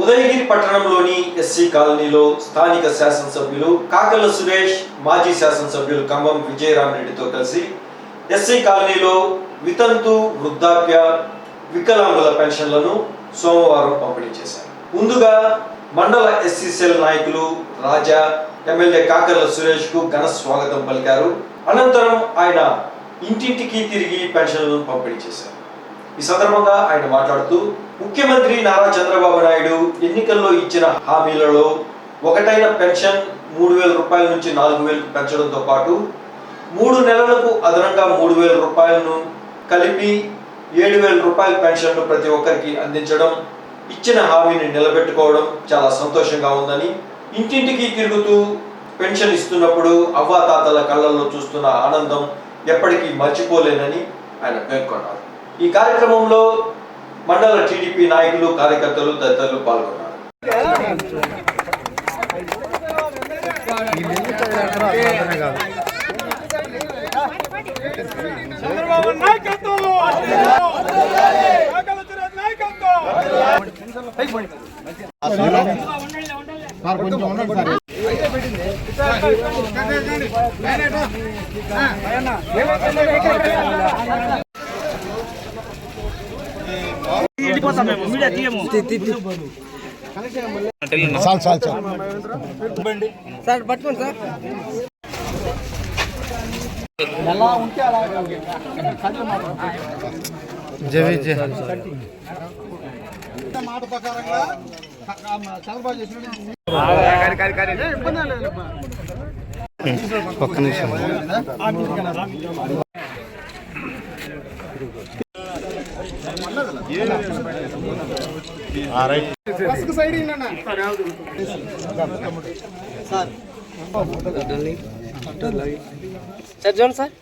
ఉదయగిరి పట్టణంలోని ఎస్సీ కాలనీలో స్థానిక శాసనసభ్యులు కాకల సురేష్ మాజీ శాసనసభ్యులు కంబం విజయరామరెడ్డితో కలిసి ఎస్సీ కాలనీలో వితంతు వృద్ధాప్య వికలాంగుల పెన్షన్లను సోమవారం పంపిణీ చేశారు. ముందుగా మండల ఎస్సీ సెల్ నాయకులు రాజా ఎమ్మెల్యే కాకర్ల సురేష్కు ఘన స్వాగతం పలికారు. అనంతరం ఆయన ఇంటింటికి తిరిగి పెన్షన్లను పంపిణీ చేశారు. ఈ సందర్భంగా ఆయన మాట్లాడుతూ ముఖ్యమంత్రి నారా చంద్రబాబు నాయుడు ఎన్నికల్లో ఇచ్చిన హామీలలో ఒకటైన పెన్షన్ మూడు వేల రూపాయల నుంచి నాలుగు వేలకు పెంచడంతో పాటు మూడు నెలలకు అదనంగా మూడు వేల రూపాయలను కలిపి ఏడు వేల రూపాయల పెన్షన్ను ప్రతి ఒక్కరికి అందించడం ఇచ్చిన హామీని నిలబెట్టుకోవడం చాలా సంతోషంగా ఉందని ఇంటింటికి తిరుగుతూ పెన్షన్ ఇస్తున్నప్పుడు అవ్వాతాతల కళ్ళల్లో చూస్తున్న ఆనందం ఎప్పటికీ మర్చిపోలేనని ఆయన పేర్కొన్నారు. ఈ కార్యక్రమంలో మండల టీడీపీ నాయకులు కార్యకర్తలు తదితరులు పాల్గొన్నారు. చంద్రబాబు నాయకత్వంలో కాకల సురేష్ నాయకత్వం చాలు చాలు చాలు. సార్ పట్టుకోండి సార్. జవి జయ మాట ప్రకారంగా చంద్రబాబు చేసిన ఒక్క నిమిషం. సార్ చూడండి సార్ చూడండి సార్